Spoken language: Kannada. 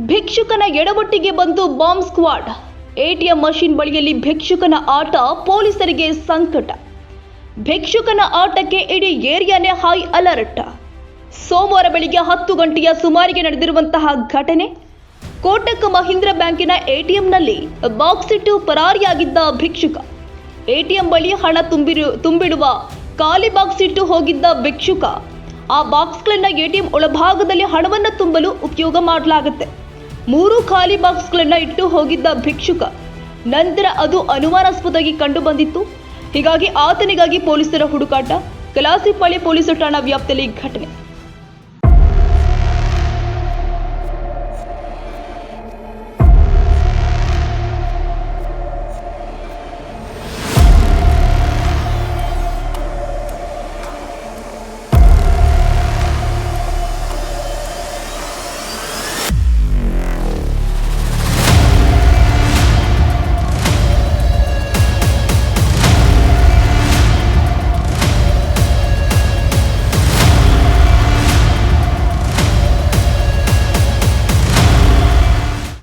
ಭಿಕ್ಷುಕನ ಎಡವಟ್ಟಿಗೆ ಬಂದು ಬಾಂಬ್ ಸ್ಕ್ವಾಡ್. ಎಟಿಎಂ ಮಷಿನ್ ಬಳಿಯಲ್ಲಿ ಭಿಕ್ಷುಕನ ಆಟ ಪೊಲೀಸರಿಗೆ ಸಂಕಟ. ಭಿಕ್ಷುಕನ ಆಟಕ್ಕೆ ಇಡೀ ಏರಿಯಾನೇ ಹೈ ಅಲರ್ಟ್ ಸೋಮವಾರ ಬೆಳಿಗ್ಗೆ ಹತ್ತು ಗಂಟೆಯ ಸುಮಾರಿಗೆ ನಡೆದಿರುವಂತಹ ಘಟನೆ. ಕೋಟಕ್ ಮಹೀಂದ್ರ ಬ್ಯಾಂಕಿನ ಎಟಿಎಂನಲ್ಲಿ ಬಾಕ್ಸ್ ಇಟ್ಟು ಪರಾರಿಯಾಗಿದ್ದ ಭಿಕ್ಷುಕ. ಎಟಿಎಂ ಬಳಿ ಹಣ ತುಂಬಿರು, ತುಂಬಿಡುವ ಖಾಲಿ ಬಾಕ್ಸ್ ಇಟ್ಟು ಹೋಗಿದ್ದ ಭಿಕ್ಷುಕ. ಆ ಬಾಕ್ಸ್ಗಳನ್ನ ಎಟಿಎಂ ಒಳಭಾಗದಲ್ಲಿ ಹಣವನ್ನು ತುಂಬಲು ಉಪಯೋಗ ಮಾಡಲಾಗುತ್ತೆ. ಮೂರು ಖಾಲಿ ಬಾಕ್ಸ್ಗಳನ್ನು ಇಟ್ಟು ಹೋಗಿದ್ದ ಭಿಕ್ಷುಕ. ನಂತರ ಅದು ಅನುಮಾನಾಸ್ಪದವಾಗಿ ಕಂಡು ಬಂದಿತ್ತು ಹೀಗಾಗಿ ಆತನಿಗಾಗಿ ಪೊಲೀಸರ ಹುಡುಕಾಟ ಕಲಾಸಿಪಾಳಿ ಪೊಲೀಸ್ ಠಾಣಾ ವ್ಯಾಪ್ತಿಯಲ್ಲಿ ಘಟನೆ.